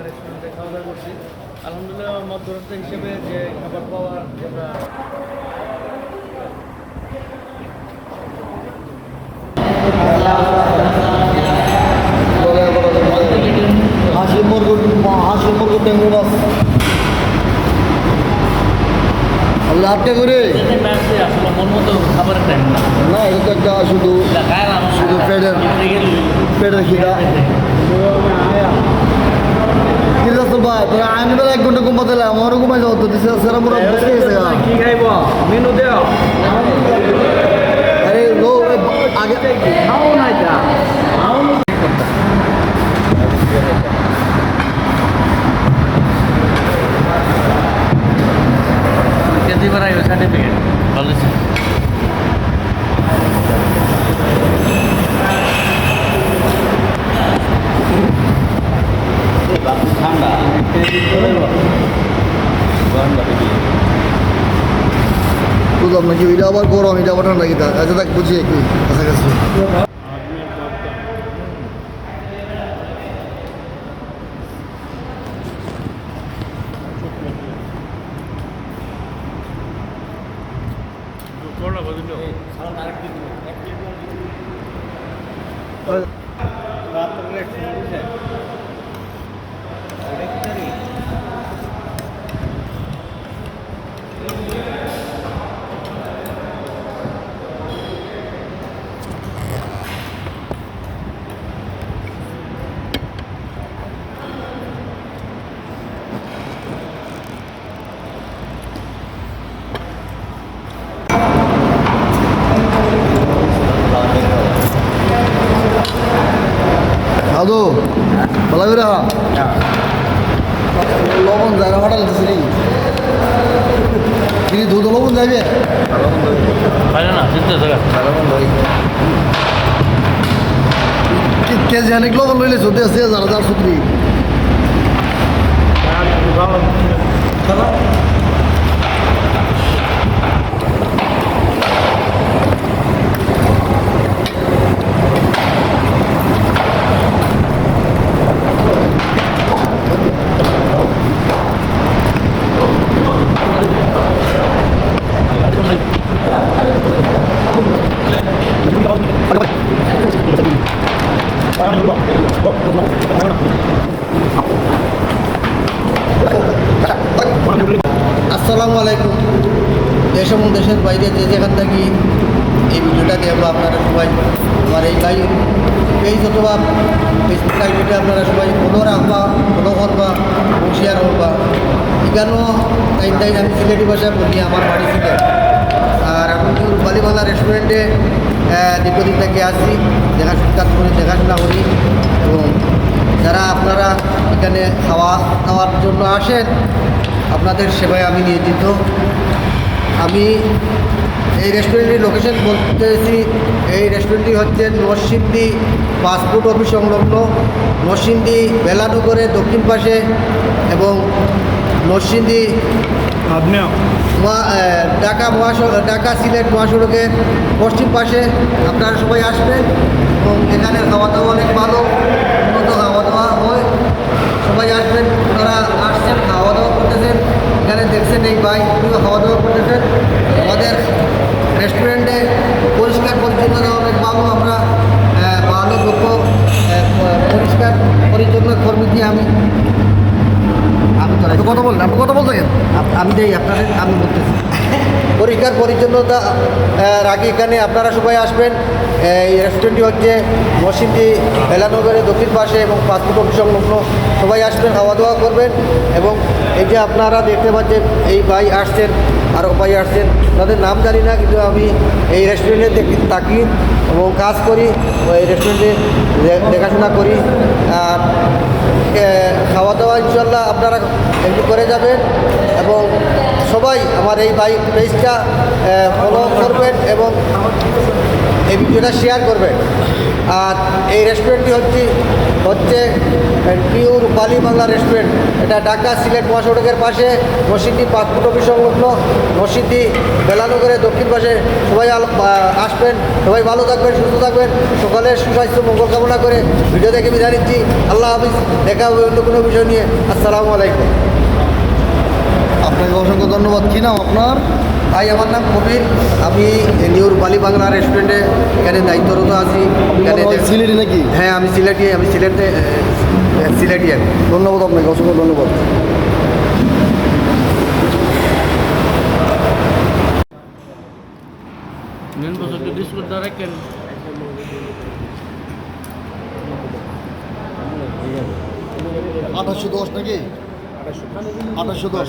রেস্টুরেন্টে খাওয়া দাওয়া করছি যে খাবার পাওয়ার যেটা হাসি মুরগু হাসি ডেঙ্গু মাছ আটটা করে? না, এটা তো একটা শুধু শুধু পেটের পেটের খিদা। ভাই, তোরা আমি বেলা এক ঘণ্টা ঘুমাতে লাগে আমারও ঘুমাই যাও তো দিছে সেরা পুরো বসে গেছে কি খাইব মেনু দেও বুঝলাম নাকি এটা আবার গরম এটা আবার ঠান্ডা কিতা আচ্ছা দেখ বুঝি কি কাছাকাছি আদো ভালো করে লবণ যায় না হঠাৎ দিছি তিনি দুধ লবণ যাইবে? পারে না চিন্তা জায়গা। কি- কেজি অনেক লবণ লইলে সত্যি আছে যারা যার সত্যি আসসালামু আলাইকুম দেশ এবং দেশের বাইরে যে যেখান থেকে এই ভিডিওটা দেখব আপনারা সবাই আমার এই লাইভ পেজ অথবা ফেসবুক লাইভে আপনারা সবাই ফলো রাখবা ফলো করবা শেয়ার করবা। এখানেও টাইম টাইম আমি সিলেটি ভাষা বলি, আমার বাড়ি সিলেট। আর আমি বালিবালা রেস্টুরেন্টে দীর্ঘদিন থেকে আসি দেখাশোনা করি দেখাশোনা করি। এবং যারা আপনারা এখানে খাওয়া দাওয়ার জন্য আসেন, আপনাদের সেবায় আমি নিয়োজিত। আমি এই রেস্টুরেন্টের লোকেশন বলতেছি এই রেস্টুরেন্টটি হচ্ছে নরসিংদী পাসপোর্ট অফিস সংলগ্ন। নরসিংদী বেলানগরের দক্ষিণ পাশে এবং নরসিংদী মহা- ঢাকা মহাসড়ক ঢাকা সিলেট মহাসড়কের পশ্চিম পাশে আপনারা সবাই আসবেন এবং এখানে খাওয়া দাওয়া অনেক ভালো উন্নত খাওয়া দাওয়া হয়। সবাই আসবেন আপনারা আসছেন খাওয়া দাওয়া করতেছেন। এখানে দেখছেন এই ভাই। উনিও খাওয়া দাওয়া করতেছেন আমাদের রেস্টুরেন্টে পরিষ্কার পরিচ্ছন্নতা অনেক ভালো আমরা ভালো দক্ষ পরিষ্কার পরিচ্ছন্ন কর্মী দিয়ে আমি আমি তো। কথা বললেন আপনি কথা বলতে আমি দেই আপনাদের আমি বলতেছি। পরিষ্কার পরিচ্ছন্নতা রাখি এখানে আপনারা সবাই আসবেন। এই রেস্টুরেন্টটি হচ্ছে মসজিদি বেলানগরের দক্ষিণ পাশে এবং পাসপোর্ট অফিস সংলগ্ন। সবাই আসবেন খাওয়া দাওয়া করবেন এবং এই যে আপনারা দেখতে পাচ্ছেন, এই ভাই আসছেন ও ভাই আসছেন, তাদের নাম জানি না, কিন্তু আমি এই রেস্টুরেন্টে থাকি এবং কাজ করি এই রেস্টুরেন্টে দেখাশোনা করি। আর খাওয়া দাওয়া ইনশাল্লাহ আপনারা একটু করে যাবেন এবং সবাই আমার এই বাইক পেজটা ফলো করবেন এবং এই ভিডিওটা শেয়ার করবেন। আর এই রেস্টুরেন্টটি হচ্ছে হচ্ছে নিউ রূপালী বাংলা রেস্টুরেন্ট এটা ঢাকা সিলেট মহাসড়কের পাশে, মসজিদটি পাসপোর্ট অফিস সংলগ্ন মসজিদটি বেলানগরের দক্ষিণ পাশে। সবাই আসবেন, সবাই ভালো থাকবেন, সুস্থ থাকবেন। সকালের সুস্বাস্থ্য, মঙ্গল কামনা করে ভিডিও দেখে বিদায় নিচ্ছি। আল্লাহ হাফিজ, দেখা হবে অন্য কোনো বিষয় নিয়ে। আসসালামু আলাইকুম। আপনাকে অসংখ্য ধন্যবাদ। কী নাম আপনার? ভাই আমার নাম কবির আমি নিউর রূপালী বাংলা রেস্টুরেন্টে এখানে দায়িত্বরত আছি। এখানে সিলেটি নাকি? হ্যাঁ আমি সিলেটি আমি সিলেটে সিলেটি আমি ধন্যবাদ আপনাকে অসংখ্য ধন্যবাদ। মেন বছর বিস্কুট দ্বারা কেন? আঠাশশো দশ নাকি? আঠাশশো দশ।